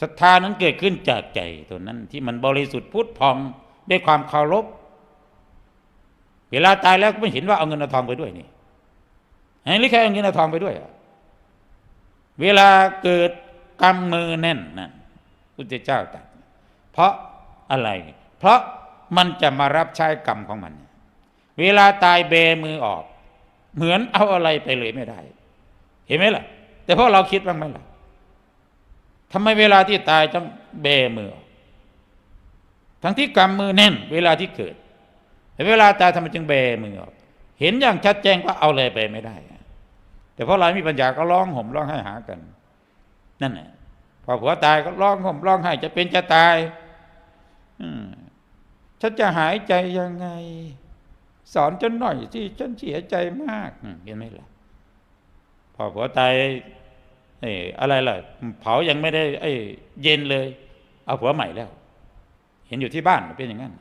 ศรัทธานั้นเกิดขึ้นจากใจตัวนั้นที่มันบริสุทธิ์พุทธพองด้วยความเคารพ เวลาตายแล้วก็ไม่เห็นว่าเอาเงินเอาทองไปด้วยนี่หรือแค่เอาเงินเอาทองไปด้วยอะเวลาเกิดกำมือแน่นนั่นพุทธเจ้าตรัสเพราะอะไร เพราะมันจะมารับใช้กรรมของมัน เวลาตายเบมือออก เหมือนเอาอะไรไปเลยไม่ได้ เห็นไหมล่ะ แต่พวกเราคิดบ้างไหมล่ะ ทำไมเวลาที่ตายต้องเบมือ ทั้งที่กำมือแน่น เวลาที่เกิดแต่เวลาตายทำไมจึงเบมือออกเห็นอย่างชัดแจ้งว่าเอาเลยไปไม่ได้ แต่เพราะเราไม่มีปัญญาก็ร้องห่มร้องไห้หากัน นั่นแหละพอผัวตายก็ร้องห่มร้องไห้จะเป็นจะตายอืมฉันจะหายใจยังไง สอนฉันหน่อยที่ฉันเสียใจมากเห็นไหมล่ะพอผัวตาย ไอ้อะไรล่ะเผายังไม่ได้ไอ้เย็นเลย เอาผัวใหม่แล้ว เห็นอยู่ที่บ้านเป็นอย่างนั้น